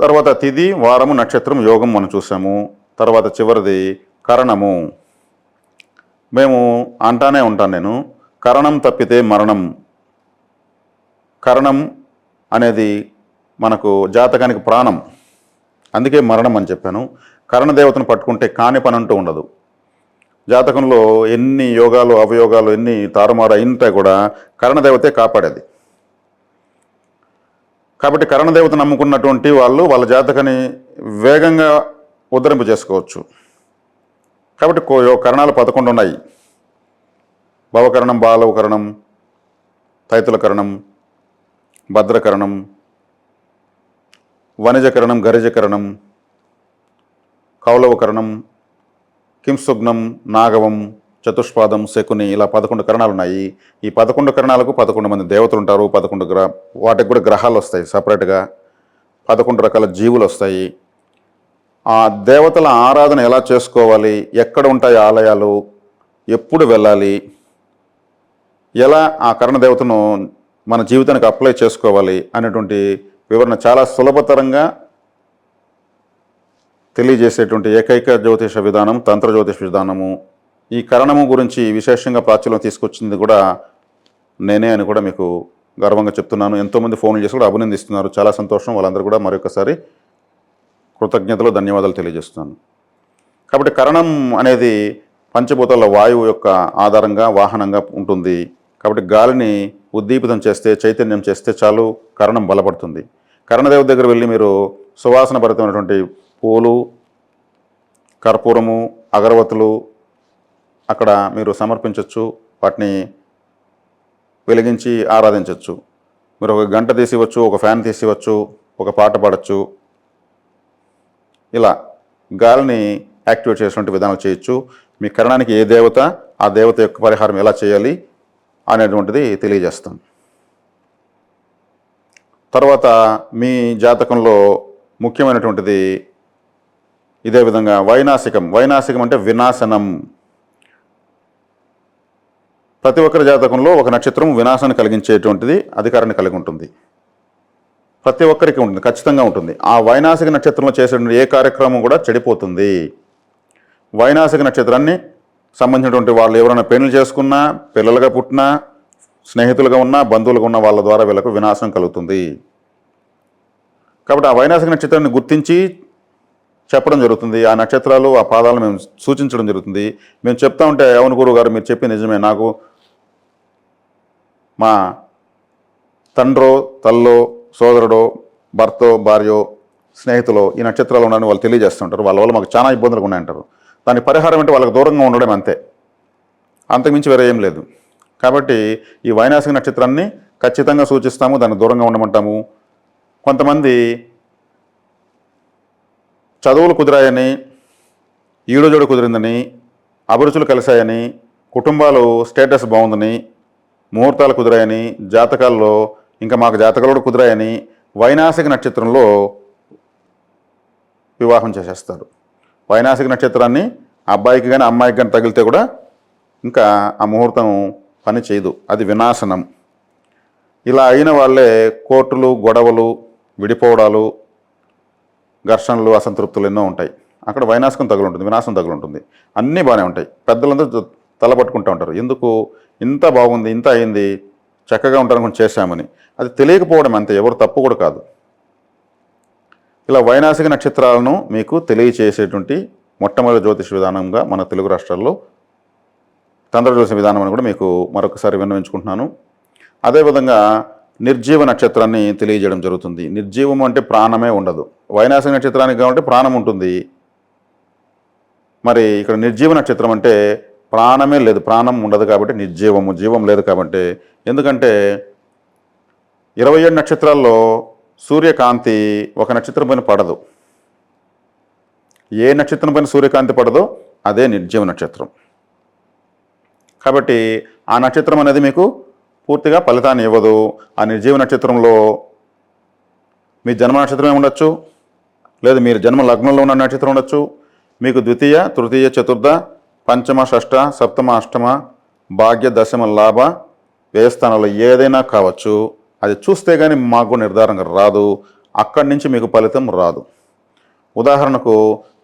తర్వాత తిది వారము నక్షత్రం యోగం మనం చూసాము. తర్వాత చివరిది కరణము. మేము అంటానే ఉంటాను నేను కరణం తప్పితే మరణం. కరణం అనేది మనకు జాతకానికి ప్రాణం. అందుకే మరణం అని చెప్పాను. కరణదేవతను పట్టుకుంటే కాని పని అంటూ ఉండదు. జాతకంలో ఎన్ని యోగాలు అవయోగాలు ఎన్ని తారుమారు అయినా కూడా కరణదేవతే కాపాడేది. కాబట్టి కరణదేవత నమ్ముకున్నటువంటి వాళ్ళు వాళ్ళ జాతకని వేగంగా ఉద్ధరింపు చేసుకోవచ్చు కాబట్టి కరణాలు పదకొండు ఉన్నాయి. భవకరణం బాలవకరణం తైతులకరణం భద్రకరణం వణిజకరణం గరిజకరణం కౌలవకరణం కింసుగ్నం నాగవం చతుష్పాదం శకుని ఇలా పదకొండు కరణాలు ఉన్నాయి. ఈ పదకొండు కరణాలకు పదకొండు మంది దేవతలు ఉంటారు. పదకొండు గ్రహ వాటికి కూడా గ్రహాలు వస్తాయి సపరేట్గా పదకొండు రకాల జీవులు వస్తాయి. ఆ దేవతల ఆరాధన ఎలా చేసుకోవాలి? ఎక్కడ ఉంటాయి ఆలయాలు? ఎప్పుడు వెళ్ళాలి? ఎలా ఆ కరణ దేవతను మన జీవితానికి అప్లై చేసుకోవాలి? అనేటువంటి వివరణ చాలా సులభతరంగా తెలియజేసేటువంటి ఏకైక జ్యోతిష విధానం తంత్ర జ్యోతిష విధానము. ఈ కరణము గురించి విశేషంగా ప్రాచుర్యం తీసుకొచ్చింది కూడా నేనే అని కూడా మీకు గర్వంగా చెప్తున్నాను. ఎంతోమంది ఫోన్లు చేసి కూడా అభినందిస్తున్నారు. చాలా సంతోషం. వాళ్ళందరూ కూడా మరొకసారి కృతజ్ఞతలు ధన్యవాదాలు తెలియజేస్తున్నాను. కాబట్టి కరణం అనేది పంచభూతాల వాయువు యొక్క ఆధారంగా వాహనంగా ఉంటుంది. కాబట్టి గాలిని ఉద్దీపితం చేస్తే చైతన్యం చేస్తే చాలు కరణం బలపడుతుంది. కరణదేవ దగ్గర వెళ్ళి మీరు సువాసన భరితమైనటువంటి పూలు కర్పూరము అగరవత్తులు అక్కడ మీరు సమర్పించవచ్చు వాటిని వెలిగించి ఆరాధించవచ్చు మీరు ఒక గంట తీసివచ్చు ఒక ఫ్యాన్ తీసివచ్చు ఒక పాట పాడచ్చు. ఇలా గాలిని యాక్టివేట్ చేసినటువంటి విధానాలు చేయొచ్చు. మీ కరణానికి ఏ దేవత ఆ దేవత యొక్క పరిహారం ఎలా చేయాలి అనేటువంటిది తెలియజేస్తాం తర్వాత మీ జాతకంలో ముఖ్యమైనటువంటిది ఇదే విధంగా వైనాసికం వైనాసికం అంటే వినాశనం. ప్రతి ఒక్కరి జాతకంలో ఒక నక్షత్రం వినాశాన్ని కలిగించేటువంటిది అధికారాన్ని కలిగి ఉంటుంది. ప్రతి ఒక్కరికి ఉంటుంది ఖచ్చితంగా ఉంటుంది. ఆ వైనాసిక నక్షత్రంలో చేసే ఏ కార్యక్రమం కూడా చెడిపోతుంది. వైనాసిక నక్షత్రాన్ని సంబంధించినటువంటి వాళ్ళు ఎవరైనా పెళ్ళి చేసుకున్నా పిల్లలుగా పుట్టినా స్నేహితులుగా ఉన్నా బంధువులుగా ఉన్న వాళ్ళ ద్వారా వీళ్ళకు వినాశం కలుగుతుంది. కాబట్టి ఆ వైనాసిక నక్షత్రాన్ని గుర్తించి చెప్పడం జరుగుతుంది. ఆ నక్షత్రాలు ఆ పాదాలను మేము సూచించడం జరుగుతుంది. మేము చెప్తా ఉంటే అవును గురువు గారు మీరు చెప్పి నిజమే. నాకు మా తండ్రో తల్లో సోదరుడో భర్తో భార్యో స్నేహితులు ఈ నక్షత్రాలు ఉన్నాయని వాళ్ళు తెలియజేస్తుంటారు. వాళ్ళ వల్ల మాకు చాలా ఇబ్బందులు ఉన్నాయంటారు. దాని పరిహారం అంటే వాళ్ళకి దూరంగా ఉండడం అంతే. అంతకుమించి వేరే ఏం లేదు. కాబట్టి ఈ వైనాసిక నక్షత్రాన్ని ఖచ్చితంగా సూచిస్తాము దానికి దూరంగా ఉండమంటాము. కొంతమంది చదువులు కుదిరాయని ఈడుజోడు కుదిరిందని అభిరుచులు కలిశాయని కుటుంబాలు స్టేటస్ బాగుందని ముహూర్తాలు కుదిరాయని జాతకాల్లో ఇంకా మాకు జాతకాలు కూడా కుదిరాయని వైనాసిక నక్షత్రంలో వివాహం చేసేస్తారు. వైనాసిక నక్షత్రాన్ని అబ్బాయికి కానీ అమ్మాయికి కానీ తగిలితే కూడా ఇంకా ఆ ముహూర్తం పని చేయదు. అది వినాశనం. ఇలా అయిన వాళ్ళే కోర్టులు గొడవలు విడిపోవడాలు ఘర్షణలు అసంతృప్తులు ఎన్నో ఉంటాయి. అక్కడ వైనాశకం తగులుంటుంది వినాశం తగులుంటుంది. అన్నీ బాగానే ఉంటాయి. పెద్దలందరూ జ- ఉంటారు. ఎందుకు? ఇంత బాగుంది ఇంత అయింది చక్కగా ఉంటారనుకుని చేశామని. అది తెలియకపోవడం అంతే ఎవరు తప్పు కూడా కాదు. ఇలా వైనాసిక నక్షత్రాలను మీకు తెలియచేసేటువంటి మొట్టమొదటి జ్యోతిష విధానంగా మన తెలుగు రాష్ట్రాల్లో తంద్ర జ్యోతిష విధానం అని కూడా మీకు మరొకసారి విన్నవించుకుంటున్నాను. అదేవిధంగా నిర్జీవ నక్షత్రాన్ని తెలియజేయడం జరుగుతుంది. నిర్జీవం అంటే ప్రాణమే ఉండదు. వైనాసిక నక్షత్రానికి కాబట్టి ప్రాణం ఉంటుంది. మరి ఇక్కడ నిర్జీవ నక్షత్రం అంటే ప్రాణమే లేదు ప్రాణం ఉండదు కాబట్టి నిర్జీవము జీవం లేదు కాబట్టి. ఎందుకంటే ఇరవై ఏడు నక్షత్రాల్లో సూర్యకాంతి ఒక నక్షత్రం పైన పడదు. ఏ నక్షత్రం పైన సూర్యకాంతి పడదో అదే నిర్జీవ నక్షత్రం. కాబట్టి ఆ నక్షత్రం అనేది మీకు పూర్తిగా ఫలితాన్ని ఇవ్వదు. ఆ నిర్జీవ నక్షత్రంలో మీ జన్మ నక్షత్రమే ఉండొచ్చు లేదు మీరు జన్మ లగ్నంలో ఉన్న నక్షత్రం ఉండొచ్చు మీకు ద్వితీయ తృతీయ చతుర్థ పంచమ షష్ఠ సప్తమ అష్టమ భాగ్య దశమ లాభ వ్యయస్థానాలు ఏదైనా కావచ్చు. అది చూస్తే కానీ మాకు నిర్ధారంగా రాదు. అక్కడి నుంచి మీకు ఫలితం రాదు. ఉదాహరణకు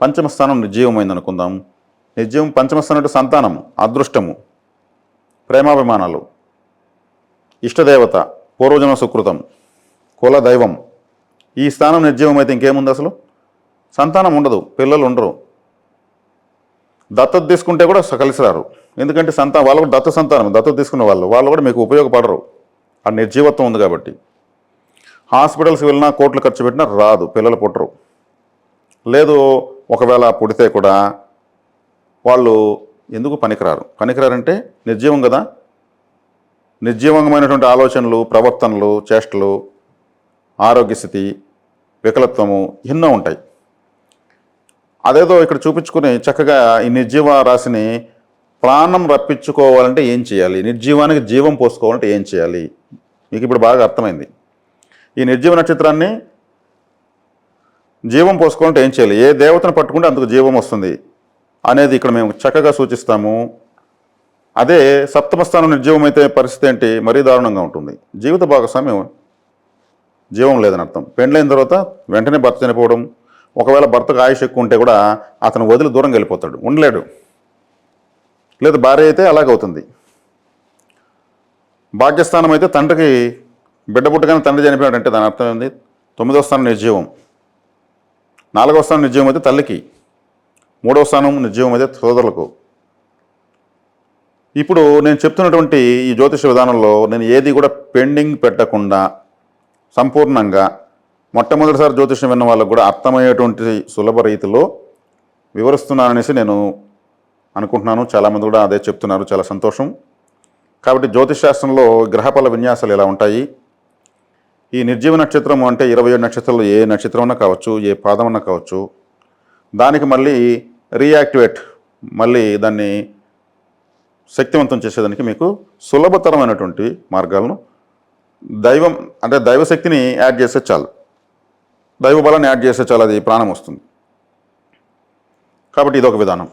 పంచమ స్థానం నిర్జీవమైంది అనుకుందాం నిర్జీవం పంచమ స్థానం అంటే సంతానము అదృష్టము ప్రేమాభిమానాలు ఇష్టదేవత పూర్వజన్మ సుకృతం కుల దైవం ఈ స్థానం నిర్జీవం అయితే ఇంకేముంది అసలు? సంతానం ఉండదు పిల్లలు ఉండరు. దత్తత తీసుకుంటే కూడా కలిసి రారు ఎందుకంటే సంతా వాళ్ళు కూడా దత్త సంతానం దత్తత తీసుకున్న వాళ్ళు వాళ్ళు కూడా మీకు ఉపయోగపడరు. ఆ నిర్జీవత్వం ఉంది కాబట్టి. హాస్పిటల్స్కి వెళ్ళినా కోట్లు ఖర్చు పెట్టినా రాదు పిల్లలు పుట్టరు. లేదు ఒకవేళ పుడితే కూడా వాళ్ళు ఎందుకు పనికిరారు? పనికిరారంటే నిర్జీవం కదా. నిర్జీవంగమైనటువంటి ఆలోచనలు ప్రవర్తనలు చేష్టలు ఆరోగ్య స్థితి వికలత్వము ఎన్నో ఉంటాయి. అదేదో ఇక్కడ చూపించుకుని చక్కగా ఈ నిర్జీవ రాశిని ప్రాణం రప్పించుకోవాలంటే ఏం చేయాలి? నిర్జీవానికి జీవం పోసుకోవాలంటే ఏం చేయాలి? మీకు ఇప్పుడు బాగా అర్థమైంది. ఈ నిర్జీవ నక్షత్రాన్ని జీవం పోసుకోవాలంటే ఏం చేయాలి? ఏ దేవతను పట్టుకుంటే అందుకు జీవం వస్తుంది అనేది ఇక్కడ మేము చక్కగా సూచిస్తాము. అదే సప్తమ స్థానం నిర్జీవం అయితే పరిస్థితి ఏంటి? మరీ దారుణంగా ఉంటుంది. జీవిత భాగస్వామ్యం జీవం లేదని అర్థం. పెండ్లైన తర్వాత వెంటనే భర్త చనిపోవడం ఒకవేళ భర్తకు ఆయుష్ ఎక్కువ ఉంటే కూడా అతను వదిలి దూరం వెళ్ళిపోతాడు ఉండలేడు. లేదు భార్య అయితే అలాగవుతుంది. భాగ్యస్థానం అయితే తండ్రికి బిడ్డ పుట్టగానే తండ్రి చనిపోయాడు అంటే దాని అర్థం ఏంది? తొమ్మిదవ స్థానం నిర్జీవం. నాలుగవ స్థానం నిర్జీవం అయితే తల్లికి. మూడవ స్థానం నిర్జీవం అయితే సోదరులకు. ఇప్పుడు నేను చెప్తున్నటువంటి ఈ జ్యోతిష విధానంలో నేను ఏది కూడా పెండింగ్ పెట్టకుండా సంపూర్ణంగా మొట్టమొదటిసారి జ్యోతిషం విన్న వాళ్ళకు కూడా అర్థమయ్యేటువంటి సులభ రీతిలో వివరిస్తున్నాననేసి నేను అనుకుంటున్నాను. చాలామంది కూడా అదే చెప్తున్నారు. చాలా సంతోషం. కాబట్టి జ్యోతిష్ శాస్త్రంలో గ్రహఫల విన్యాసాలు ఎలా ఉంటాయి? ఈ నిర్జీవ నక్షత్రం అంటే ఇరవై ఏడు నక్షత్రాలు ఏ నక్షత్రం కావచ్చు ఏ పాదం కావచ్చు. దానికి మళ్ళీ రీయాక్టివేట్ మళ్ళీ దాన్ని శక్తివంతం చేసేదానికి మీకు సులభతరమైనటువంటి మార్గాలను దైవం అంటే దైవశక్తిని యాడ్ చేస్తే చాలు. దైవ బలాన్ని యాడ్ చేస్తే చాలా అది ప్రాణం వస్తుంది. కాబట్టి ఇదొక విధానం.